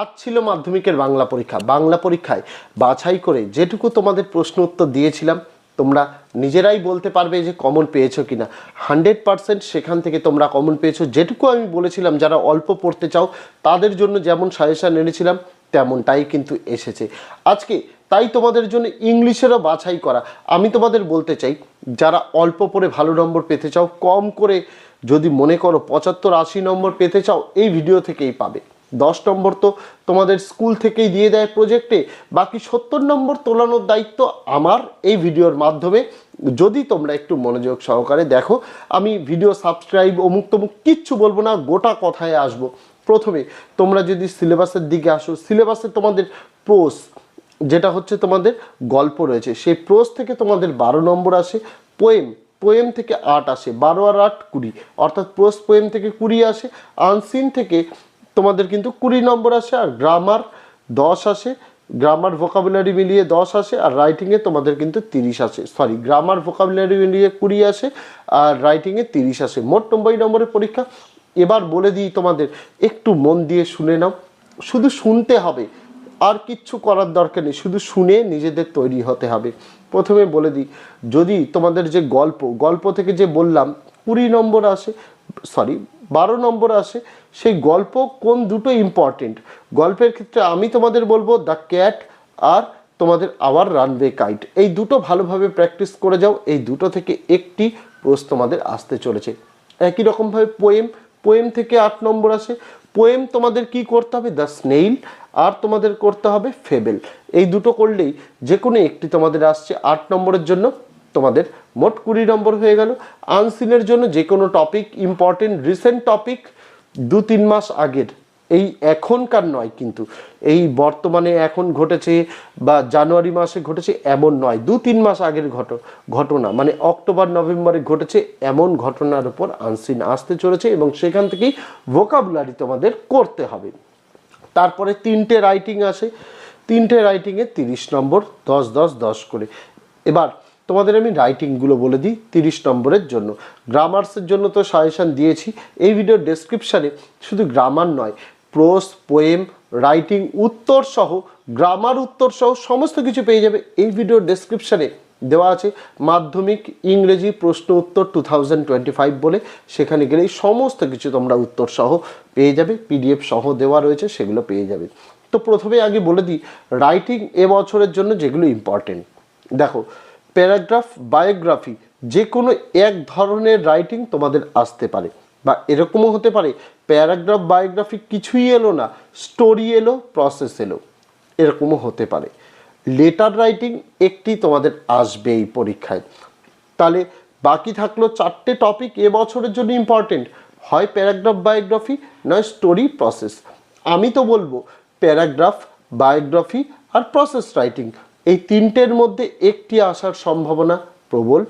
আজ ছিল মাধ্যমিকের বাংলা পরীক্ষা। বাংলা পরীক্ষায় বাছাই করে যেটুকু তোমাদের প্রশ্ন উত্তর দিয়েছিলাম, তোমরা নিজেরাই বলতে পারবে যে কমন পেয়েছ কিনা। হান্ড্রেড পার্সেন্ট সেখান থেকে তোমরা কমন পেয়েছ। যেটুকু আমি বলেছিলাম, যারা অল্প পড়তে চাও, তাদের জন্য যেমন সাজেশান এনেছিলাম, তেমনটাই কিন্তু এসেছে। আজকে তাই তোমাদের জন্য ইংলিশেরও বাছাই করা। আমি তোমাদের বলতে চাই, যারা অল্প পড়ে ভালো নম্বর পেতে চাও, কম করে যদি মনে করো পঁচাত্তর আশি নম্বর পেতে চাও, এই ভিডিও থেকেই পাবে। দশ নম্বর তো তোমাদের স্কুল থেকেই দিয়ে দেয় প্রজেক্টে বাকি সত্তর নম্বর তোলানোর দায়িত্ব আমার এই ভিডিওর মাধ্যমে। যদি তোমরা একটু মনোযোগ সহকারে দেখো, আমি ভিডিও সাবস্ক্রাইব অমুক তমুক কিচ্ছু বলব না, গোটা কথায় আসব। প্রথমে, তোমরা যদি সিলেবাসের দিকে আসো সিলেবাসে তোমাদের প্রোস যেটা হচ্ছে তোমাদের গল্প রয়েছে। সেই প্রোস থেকে তোমাদের বারো নম্বর আসে পোয়েম পোয়েম থেকে আট আসে, বারো আর আট কুড়ি। অর্থাৎ প্রোস পোয়েম থেকে কুড়ি আসে আনসিন থেকে তোমাদের কিন্তু কুড়ি নম্বর আসে আর গ্রামার দশ আসে। গ্রামার ভোকাবুলারি মিলিয়ে দশ আসে আর রাইটিংয়ে তোমাদের কিন্তু তিরিশ আসে। সরি গ্রামার ভোকাবুলারি মিলিয়ে কুড়ি আসে আর রাইটিংয়ে তিরিশ আসে। মোট নব্বই নম্বরের পরীক্ষা। এবার বলে দিই তোমাদের, একটু মন দিয়ে শুনে নাও। শুধু শুনতে হবে, আর কিচ্ছু করার দরকার নেই। শুধু শুনে নিজেদের তৈরি হতে হবে। প্রথমে বলে দিই, যদি তোমাদের যে গল্প গল্প থেকে যে বললাম, কুড়ি নম্বর আসে সরি বারো নম্বর আসে সেই গল্প কোন দুটো ইম্পর্টেন্ট গল্পের ক্ষেত্রে আমি তোমাদের বলব দ্য ক্যাট আর তোমাদের আওয়ার রানওয়ে কাইট এই দুটো ভালোভাবে প্র্যাকটিস করে যাও, এই দুটো থেকে একটি প্রশ্ন তোমাদের আসতে চলেছে। একই রকমভাবে পোয়েম পোয়েম থেকে আট নম্বর আসে। পোয়েম তোমাদের কি করতে হবে? দ্য স্নেইল আর তোমাদের করতে হবে ফেবেল এই দুটো করলেই যে কোনো একটি তোমাদের আসছে আট নম্বরের জন্য। তোমাদের মোট কুড়ি নম্বর হয়ে গেল। আনসিনের জন্য যে কোনো টপিক ইম্পর্টেন্ট রিসেন্ট টপিক দু তিন মাস আগের। এই এখনকার নয় কিন্তু। এই বর্তমানে এখন ঘটেছে বা জানুয়ারি মাসে ঘটেছে এমন নয়। দু তিন মাস আগের ঘট, ঘটনা। মানে অক্টোবর, নভেম্বরে ঘটেছে এমন ঘটনার উপর আনসিন আসতে চলেছে এবং সেখান থেকেই ভোকাবুলারি তোমাদের করতে হবে। তারপরে তিনটে রাইটিং আসে। তিনটে রাইটিংয়ে তিরিশ নম্বর, দশ দশ দশ করে। এবার তোমাদের আমি রাইটিংগুলো বলে দিই তিরিশ নম্বরের জন্য। গ্রামার্সের জন্য তো সাজেশান দিয়েছি। এই ভিডিওর ডেসক্রিপশানে শুধু গ্রামার নয় প্রোস পোয়েম রাইটিং উত্তর সহ গ্রামার উত্তর সহ সমস্ত কিছু পেয়ে যাবে। এই ভিডিওর ডেসক্রিপশানে দেওয়া আছে মাধ্যমিক, ইংরেজি, প্রশ্ন উত্তর টু বলে। সেখানে গেলেই সমস্ত কিছু তোমরা উত্তর সহ পেয়ে যাবে। পিডিএফ সহ দেওয়া রয়েছে, সেগুলো পেয়ে যাবে। তো প্রথমে আগে বলে দিই রাইটিং এ বছরের জন্য যেগুলো ইম্পর্টেন্ট দেখো প্যারাগ্রাফ, বায়োগ্রাফি যে কোনো এক ধরনের রাইটিং তোমাদের আসতে পারে বা এরকমও হতে পারে, প্যারাগ্রাফ, বায়োগ্রাফি কিছুই এলো না, স্টোরি এলো, প্রসেস এলো, এরকমও হতে পারে। লেটার রাইটিং একটি তোমাদের আসবে এই পরীক্ষায়। তাহলে বাকি থাকল চারটে টপিক এ বছরের জন্য ইম্পর্টেন্ট হয় প্যারাগ্রাফ, বায়োগ্রাফি, নয় স্টোরি, প্রসেস। আমি তো বলব, প্যারাগ্রাফ, বায়োগ্রাফি আর প্রসেস রাইটিং এই তিনটের মধ্যে একটি আসার সম্ভাবনা প্রবল,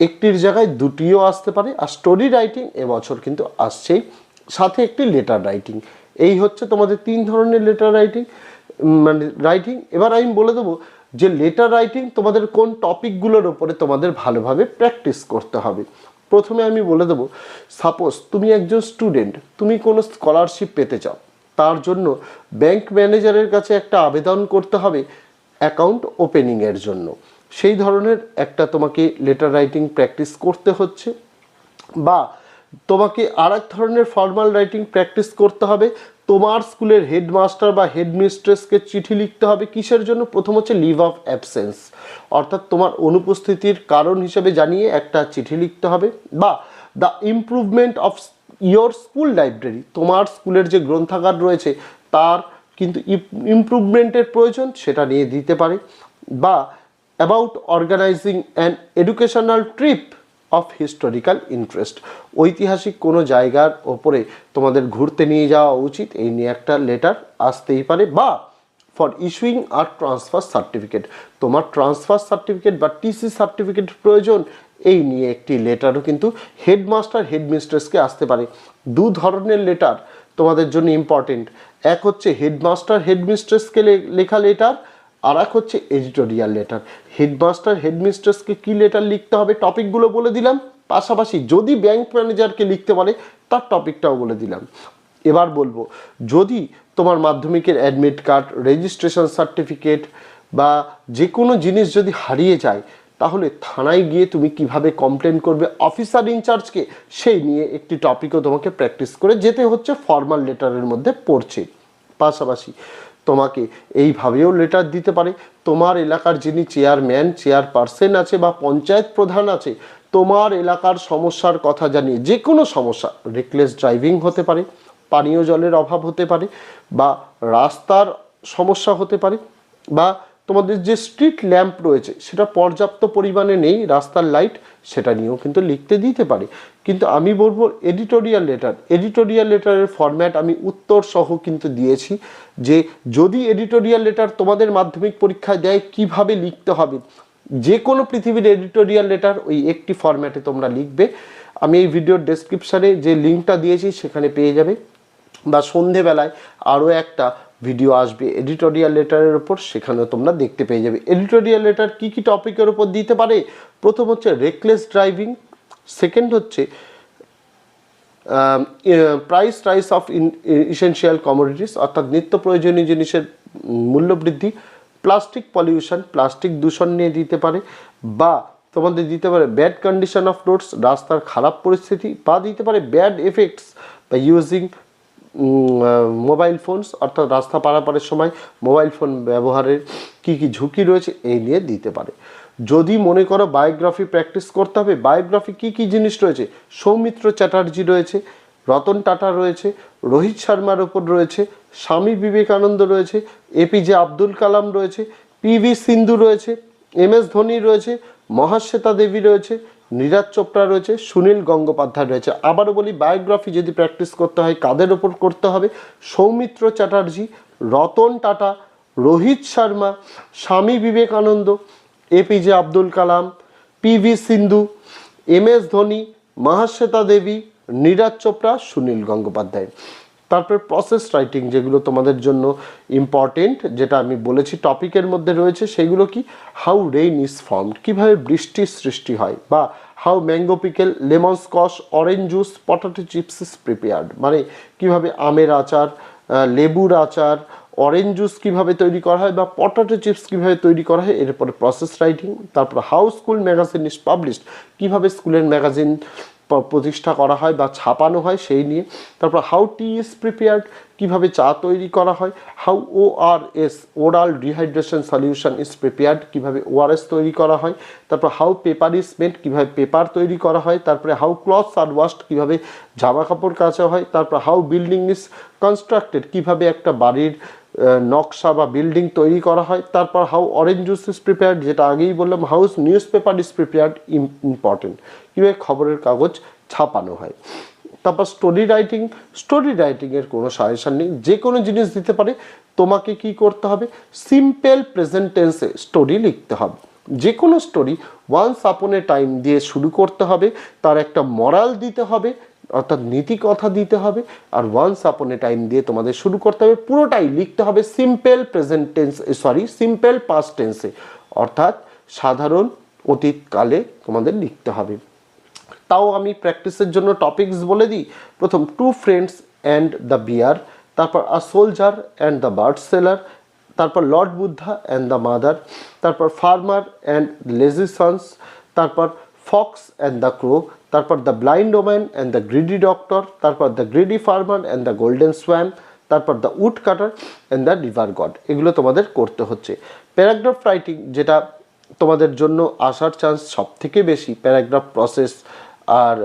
একটির জায়গায় দুটিও আসতে পারে, আর স্টোরি রাইটিং এবছর কিন্তু আসছেই, সাথে একটি লেটার রাইটিং এই হচ্ছে তোমাদের তিন ধরনের লেটার রাইটিং মানে রাইটিং এবার আমি বলে দেবো যে লেটার রাইটিং তোমাদের কোন টপিকগুলোর ওপরে তোমাদের ভালোভাবে প্র্যাকটিস করতে হবে। প্রথমে আমি বলে দেবো সাপোজ তুমি একজন স্টুডেন্ট তুমি কোনো স্কলারশিপ পেতে চাও, তার জন্য ব্যাংক ম্যানেজারের কাছে একটা আবেদন করতে হবে অ্যাকাউন্ট ওপেনিংয়ের জন্য। সেই ধরনের একটা তোমাকে লেটার রাইটিং প্র্যাকটিস করতে হচ্ছে বা তোমাকে আর এক ধরনের ফর্মাল রাইটিং প্র্যাকটিস করতে হবে। তোমার স্কুলের হেডমাস্টার বা হেডমিস্ট্রেসকে চিঠি লিখতে হবে কিসের জন্য? প্রথম হচ্ছে লিভ অফ অ্যাবসেন্স অর্থাৎ তোমার অনুপস্থিতির কারণ হিসেবে জানিয়ে একটা চিঠি লিখতে হবে বা the improvement of your school library তোমার স্কুলের যে গ্রন্থাগার রয়েছে, তার কিন্তু ইমপ্রুভমেন্টের প্রয়োজন সেটা নিয়ে দিতে পারে। বা about organising an educational trip of historical interest ঐতিহাসিক কোনো জায়গার ওপরে তোমাদের ঘুরতে নিয়ে যাওয়া উচিত, এই নিয়ে একটা লেটার আসতেই পারে। বা ফর ইস্যুইং আর ট্রান্সফার সার্টিফিকেট তোমার ট্রান্সফার সার্টিফিকেট বা টিসি সার্টিফিকেট প্রয়োজন, এই নিয়ে একটি লেটারও কিন্তু হেডমাস্টার হেডমিস্ট্রেসকে আসতে পারে। দু ধরনের লেটার তোমাদের জন্য ইম্পর্টেন্ট এক হচ্ছে হেডমাস্টার হেডমিস্ট্রেসকে লেখা লেটার আর এক হচ্ছে এডিটোরিয়াল লেটার হেডমাস্টার হেডমিস্ট্রেসকে কী লেটার লিখতে হবে? টপিকগুলো বলে দিলাম। পাশাপাশি যদি ব্যাংক ম্যানেজারকে লিখতে পারে তার টপিকটাও বলে দিলাম। এবার বলব, যদি তোমার মাধ্যমিকের অ্যাডমিট কার্ড রেজিস্ট্রেশন সার্টিফিকেট বা যে কোনো জিনিস যদি হারিয়ে যায় তাহলে থানায় গিয়ে তুমি কীভাবে কমপ্লেন করবে? অফিসার ইনচার্জকে সেই নিয়ে একটি টপিকও তোমাকে প্র্যাকটিস করে যেতে হচ্ছে ফর্মাল লেটারের মধ্যে পড়ছে। পাশাপাশি তোমাকে এইভাবেও লেটার দিতে পারে। তোমার এলাকার যিনি চেয়ারম্যান চেয়ারপারসন আছে বা পঞ্চায়েত প্রধান আছে, তোমার এলাকার সমস্যার কথা জানিয়ে যে কোনো সমস্যা রেকলেস ড্রাইভিং হতে পারে, পানীয় জলের অভাব হতে পারে বা রাস্তার সমস্যা হতে পারে বা তোমাদের যে স্ট্রিট ল্যাম্প রয়েছে, সেটা পর্যাপ্ত পরিমাণে নেই, রাস্তার লাইট সেটা নিয়েও কিন্তু লিখতে দিতে পারে। কিন্তু আমি বলব এডিটোরিয়াল লেটার এডিটোরিয়াল লেটারের ফরম্যাট আমি উত্তর সহ কিন্তু দিয়েছি যে যদি এডিটোরিয়াল লেটার তোমাদের মাধ্যমিক পরীক্ষায় দেয়, কীভাবে লিখতে হবে? যে কোনো পৃথিবীর এডিটোরিয়াল লেটার ওই একটি ফরম্যাটে তোমরা লিখবে। আমি এই ভিডিওর ডেসক্রিপশানে যে লিঙ্কটা দিয়েছি, সেখানে পেয়ে যাবে। বা সন্ধেবেলায় আরও একটা ভিডিও আসবে এডিটোরিয়াল লেটারের ওপর সেখানে তোমরা দেখতে পেয়ে যাবে। এডিটোরিয়াল লেটার কী কী টপিকের ওপর দিতে পারে? প্রথম হচ্ছে রেকলেস ড্রাইভিং সেকেন্ড হচ্ছে price rise of essential commodities অর্থাৎ নিত্য প্রয়োজনীয় জিনিসের মূল্য বৃদ্ধি প্লাস্টিক পলিউশন প্লাস্টিক দূষণ নিয়ে দিতে পারে, বা তোমাদের দিতে পারে ব্যাড কন্ডিশন অফ রোডস রাস্তার খারাপ পরিস্থিতি, বা দিতে পারে ব্যাড এফেক্টস বা ইউজিং মোবাইল ফোনস অর্থাৎ রাস্তা পারাপারের সময় মোবাইল ফোন ব্যবহারের কি কি ঝুঁকি রয়েছে, এই নিয়ে দিতে পারে। যদি মনে করো বায়োগ্রাফি প্র্যাকটিস করতে হবে বায়োগ্রাফি কি কি জিনিস রয়েছে? সৌমিত্র চ্যাটার্জি রয়েছে, রতন টাটা রয়েছে, রোহিত শর্মার ওপর রয়েছে, স্বামী বিবেকানন্দ রয়েছে এপিজে আব্দুল কালাম রয়েছে পিভি সিন্ধু রয়েছে, এম এস ধোনি রয়েছে, মহাশ্বেতা দেবী রয়েছে নীরাজ চোপড়া রয়েছে, সুনীল গঙ্গোপাধ্যায় রয়েছে। আবারও বলি বায়োগ্রাফি যদি প্র্যাকটিস করতে হয়, কাদের ওপর করতে হবে? Soumitra Chatterjee, Ratan Tata, Rohit Sharma, Swami Vivekananda APJ Abdul Kalam PV Sindhu, M S Dhoni, Mahasweta Devi, Neeraj Chopra, Sunil Gangopadhyay. তারপর প্রসেস রাইটিং যেগুলো তোমাদের জন্য ইম্পর্টেন্ট যেটা আমি বলেছি টপিকের মধ্যে রয়েছে, সেগুলো কি? হাউ রেইন ইজ ফর্মড কীভাবে বৃষ্টির সৃষ্টি হয়, বা how mango pickle lemon squash orange juice potato chips is prepared মানে কীভাবে আমের আচার লেবুর আচার অরেঞ্জ জুস কীভাবে তৈরি করা হয়, বা পটাটো চিপস কীভাবে তৈরি করা হয় এরপরে প্রসেস রাইটিং তারপর how school magazine is published কীভাবে স্কুলের ম্যাগাজিন প্রতিষ্ঠা করা হয় বা ছাপানো হয় সেই নিয়ে। তারপর হাউ টি ইজ প্রিপেয়ার্ড কীভাবে চা তৈরি করা হয় how O R S oral dehydration solution is prepared কীভাবে ওআরএস তৈরি করা হয়, তারপর হাউ পেপার ইজ মেড কীভাবে পেপার তৈরি করা হয়, তারপরে হাউ ক্লথস আর ওয়াশড কীভাবে জামা কাপড় কাচা হয়, তারপর হাউ বিল্ডিং ইজ কনস্ট্রাক্টেড কীভাবে একটা বাড়ির নকশা বা বিল্ডিং তৈরি করা হয়। তারপর how orange juice is prepared যেটা আগেই বললাম how's newspaper is prepared important কীভাবে খবরের কাগজ ছাপানো হয়। তারপর স্টোরি রাইটিং স্টোরি রাইটিংয়ের কোনো সাজেশন নেই। যে কোনো জিনিস দিতে পারে। তোমাকে কি করতে হবে? সিম্পল প্রেজেন্ট টেন্সে স্টোরি লিখতে হবে। যে কোনো স্টোরি ওয়ান্স আপন টাইম দিয়ে শুরু করতে হবে। তার একটা মরাল দিতে হবে। অর্থাৎ নীতি কথা দিতে হবে আর ওয়ান্স আপন এ টাইম দিয়ে তোমাদের শুরু করতে হবে। পুরোটাই লিখতে হবে simple present tense sorry simple past টেন্সে অর্থাৎ সাধারণ অতীতকালে তোমাদের লিখতে হবে। তাও আমি প্র্যাকটিসের জন্য টপিকস বলে দিই। প্রথম two friends and the bear তারপর a soldier and the bird seller তারপর Lord Buddha and the mother তারপর ফার্মার অ্যান্ড লেজি সন্স তারপর ফক্স অ্যান্ড দ্য ক্রো তারপর the blind woman and the greedy doctor তারপর the greedy farmer and the golden swan তারপর the woodcutter and the river god এগুলো তোমাদের করতে হচ্ছে। Paragraph writing যেটা তোমাদের জন্য আসার চান্স সব থেকে বেশি প্যারাগ্রাফ প্রসেস আর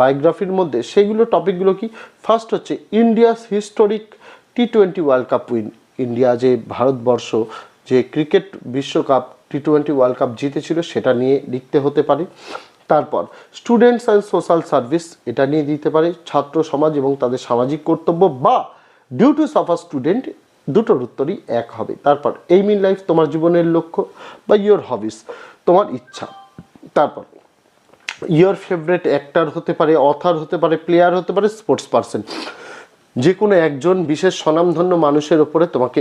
বায়োগ্রাফির মধ্যে, সেগুলো টপিকগুলো কি? ফার্স্ট হচ্ছে India's historic T twenty world cup win India যে ভারতবর্ষ, যে ক্রিকেট বিশ্বকাপ টি টোয়েন্টি ওয়ার্ল্ড কাপ জিতেছিল, সেটা নিয়ে লিখতে হতে পারে। তারপর স্টুডেন্টস অ্যান্ড সোশ্যাল সার্ভিস এটা নিয়ে দিতে পারে ছাত্র সমাজ এবং তাদের সামাজিক কর্তব্য বা ডিউটিস অফ আ স্টুডেন্ট দুটোর উত্তরই এক হবে। তারপর এই ইন লাইফ তোমার জীবনের লক্ষ্য বা ইয়োর হবিস তোমার ইচ্ছা। তারপর ইয়োর ফেভারেট অ্যাক্টার হতে পারে অথার হতে পারে প্লেয়ার হতে পারে স্পোর্টস পারসন যে কোনো একজন বিশেষ স্বনামধন্য মানুষের ওপরে তোমাকে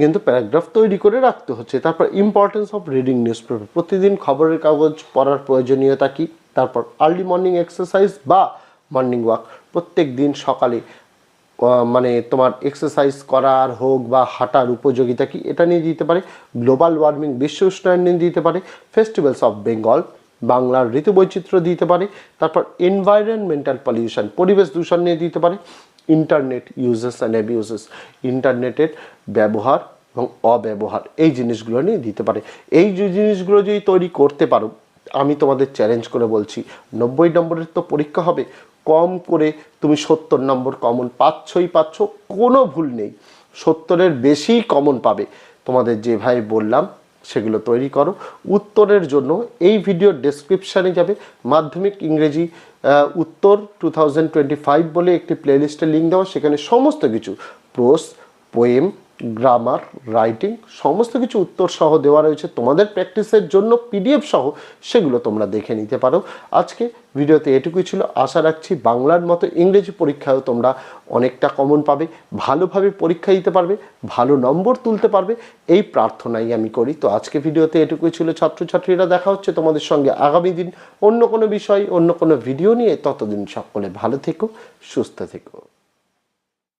কিন্তু প্যারাগ্রাফ তৈরি করে রাখতে হচ্ছে। তারপর importance of reading newspaper প্রতিদিন খবরের কাগজ পড়ার প্রয়োজনীয়তা কী? তারপর আর্লি মর্নিং এক্সারসাইজ বা মর্নিং ওয়াক প্রত্যেক দিন সকালে মানে তোমার এক্সারসাইজ করার হোক বা হাঁটার উপযোগিতা কি, এটা নিয়ে দিতে পারে। গ্লোবাল ওয়ার্মিং বিশ্ব উষ্ণায়ন নিয়ে দিতে পারে। ফেস্টিভ্যালস অফ বেঙ্গল বাংলার ঋতু বৈচিত্র্য দিতে পারে। তারপর এনভায়রনমেন্টাল পলিউশন পরিবেশ দূষণ নিয়ে দিতে পারে। ইন্টারনেট ইউজেস অ্যান্ড অ্যাবিউজেস ইন্টারনেটের ব্যবহার এবং অব্যবহার, এই জিনিসগুলো নিয়ে দিতে পারে। এই যে জিনিসগুলো যদি তৈরি করতে পারো, আমি তোমাদের চ্যালেঞ্জ করে বলছি, নব্বই নম্বরের তো পরীক্ষা হবে, কম করে তুমি সত্তর নম্বর কমন পাচ্ছই পাচ্ছ, কোনো ভুল নেই। সত্তরের বেশি কমন পাবে। তোমাদের যেভাবে বললাম, সেগুলো তৈরি করো। উত্তরের জন্য এই ভিডিওর ডেসক্রিপশানে যাবে, মাধ্যমিক ইংরেজি উত্তর টু বলে একটি প্লেলিস্টের লিঙ্ক দেওয়া সেখানে সমস্ত কিছু প্রোস পোয়েম গ্রামার রাইটিং সমস্ত কিছু উত্তর সহ দেওয়া রয়েছে। তোমাদের প্র্যাকটিসের জন্য পিডিএফ সহ সেগুলো তোমরা দেখে নিতে পারো। আজকে ভিডিওতে এটুকুই ছিল। আশা রাখছি বাংলার মতো ইংরেজি পরীক্ষায়ও তোমরা অনেকটা কমন পাবে, ভালোভাবে পরীক্ষা দিতে পারবে, ভালো নম্বর তুলতে পারবে। এই প্রার্থনাই আমি করি। তো আজকে ভিডিওতে এটুকুই ছিল। ছাত্রছাত্রীরা দেখা হচ্ছে তোমাদের সঙ্গে আগামী দিন অন্য কোনো বিষয়, অন্য কোনো ভিডিও নিয়ে। ততদিন সকলে ভালো থেকো, সুস্থ থেকো।